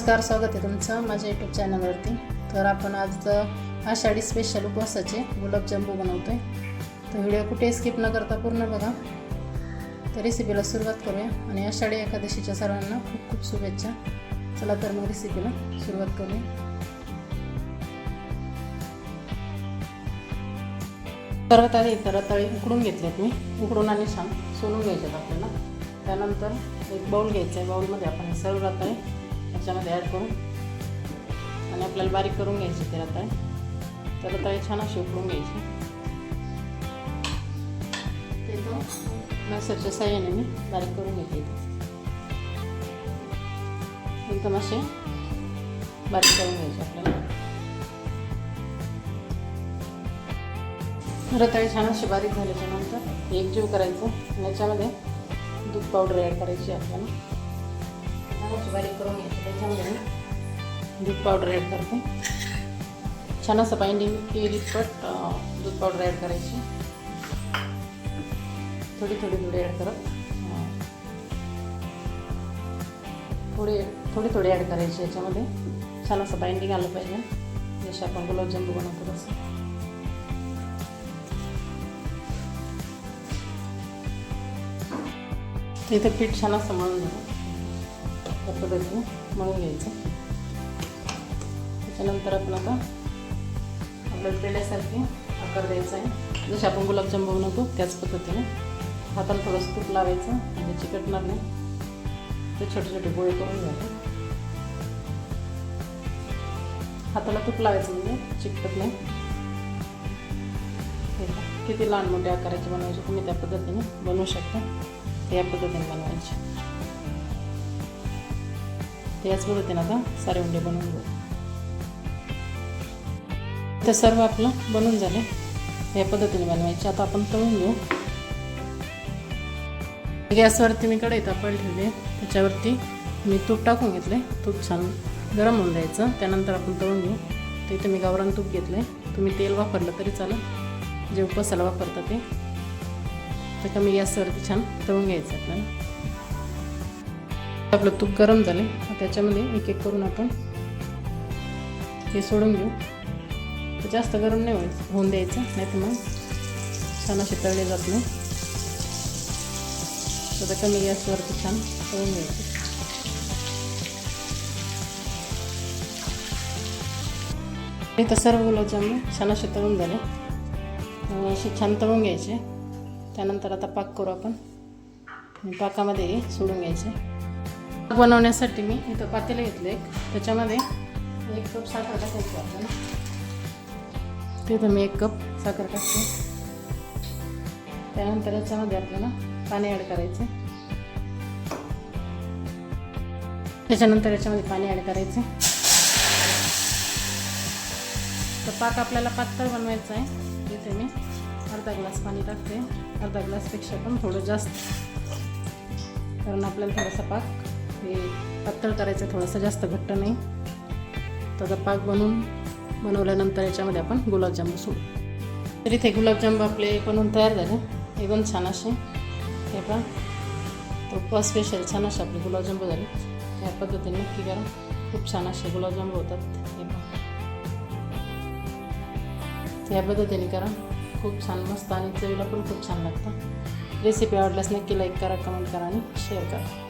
नमस्कार स्वागत आहे तुमचं माझ्या यूट्यूब चॅनलवरती तर आपण आज आषाढी स्पेशल उपवासाचे गुलाबजामू बनवतो आहे तर व्हिडिओ कुठे स्किप न करता पूर्ण बघा. तर रेसिपीला सुरुवात करूया आणि आषाढी एकादशीच्या सर्वांना खूप खूप शुभेच्छा. चला तर मग रेसिपीला सुरुवात करूया. सर्वात आधी तर रताळी उकडून घेतल्यात मी. उकडून आणि छान सोलून घ्यायच्यात आपल्याला. त्यानंतर एक बाऊल घ्यायचा आहे बाऊलमध्ये आपण सर्व रताळी याच्यामध्ये ॲड करून आणि आपल्याला बारीक करून घ्यायची ते आता तर आता छान अशी उकडून घ्यायची. ते तो मॅसरच्या साह्याने मी बारीक करून घेते एकदम असे बारीक करून घ्यायचे आपल्याला. रताळे छान असे बारीक झाल्याच्यानंतर एक जीव करायचं. आणि याच्यामध्ये दूध पावडर ॲड करायची आपल्याला. छान बारीक करून घ्यायची त्याच्यामध्ये मी दूध पावडर ॲड करते छान असं बाइंडिंग तेलपट दूध पावडर ॲड करायची थोडी थोडी थोडी ॲड करत थोडे थोडे थोडे ॲड करायचे याच्यामध्ये छान असं बाइंडिंग आलं पाहिजे जसे आपण गुलाबजामू बनवतो तसं तर इथं पीठ छान असं मळून झालं पद्धतीने मळून घ्यायचं. त्याच्यानंतर आपण आता आपल्याला पेढ्यासारखे आकार द्यायचा आहे. जसे आपण गुलाबजाम बनवतो त्याच पद्धतीने हाताला थोडंसं तूप लावायचं म्हणजे चिकटणार नाही. ते छोटे छोटे गोळे करून घ्यायचे. हाताला तूप लावायचं म्हणजे चिकटत नाही. किती लहान मोठ्या आकाराचे बनवायचे तुम्ही त्या पद्धतीने बनवू शकता. या पद्धतीने बनवायचे. त्याच पद्धतीने आता सारे उंडे बनवून घेऊ तर सर्व आपलं बनून झाले. या पद्धतीने बनवायचे. आता आपण तळून घेऊ. गॅसवरती मी कढई तापड ठेवली. त्याच्यावरती मी तूप टाकून घेतले. तूप छान गरम होऊन द्यायचं. त्यानंतर आपण तळून घेऊ. ते इथे मी गावरान तूप घेतले. तुम्ही तेल वापरलं तरी चालेल. जे उपसाला वापरता ते. तर कमी गॅसवरती छान तळून घ्यायचं आपल्याला. आपलं तूप गरम झाले त्याच्यामध्ये एक एक करून आपण हे सोडून घेऊ जास्त गरम नाही व्हायचं होऊन द्यायचं. नाही तर मग छान असे तळले जात नाही. तर कमी गॅसवरती छान तळून घ्यायचं. इथं सर्व गुलाबजामुन छान असे तळून झाले. असे छान तळून घ्यायचे. त्यानंतर आता पाक करू आपण. पाकामध्ये सोडून घ्यायचे. बनवण्यासाठी मी इथं पातेलं घेतलं एक. त्याच्यामध्ये एक कप साखर टाकायची आपल्याला तिथं मी एक कप साखर टाकते. त्यानंतर याच्यामध्ये आपल्याला पाणी ॲड करायचे. त्याच्यानंतर याच्यामध्ये पाणी ॲड करायचे. तर पाक आपल्याला पातळ बनवायचा आहे. तिथे मी अर्धा ग्लास पाणी टाकते. अर्धा ग्लासपेक्षा पण थोडं जास्त. कारण आपल्याला थोडासा पाक हे पातळ करायचं थोडंसं जास्त घट्ट नाही. त्याचा पाक बनवून बनवल्यानंतर याच्यामध्ये आपण गुलाबजाम सोडू. तर इथे गुलाबजाम आपले बनवून तयार झाले. एकदम छान असे. हे पण तो स्पेशल छान असे आपले गुलाबजाम झाले. या पद्धतीने नक्की करा. खूप छान असे गुलाबजाम होतात. हे पण या पद्धतीने करा. खूप छान मस्त आणि चवीला पण खूप छान लागतं. रेसिपी आवडल्यास नक्की लाईक करा कमेंट करा आणि शेअर करा.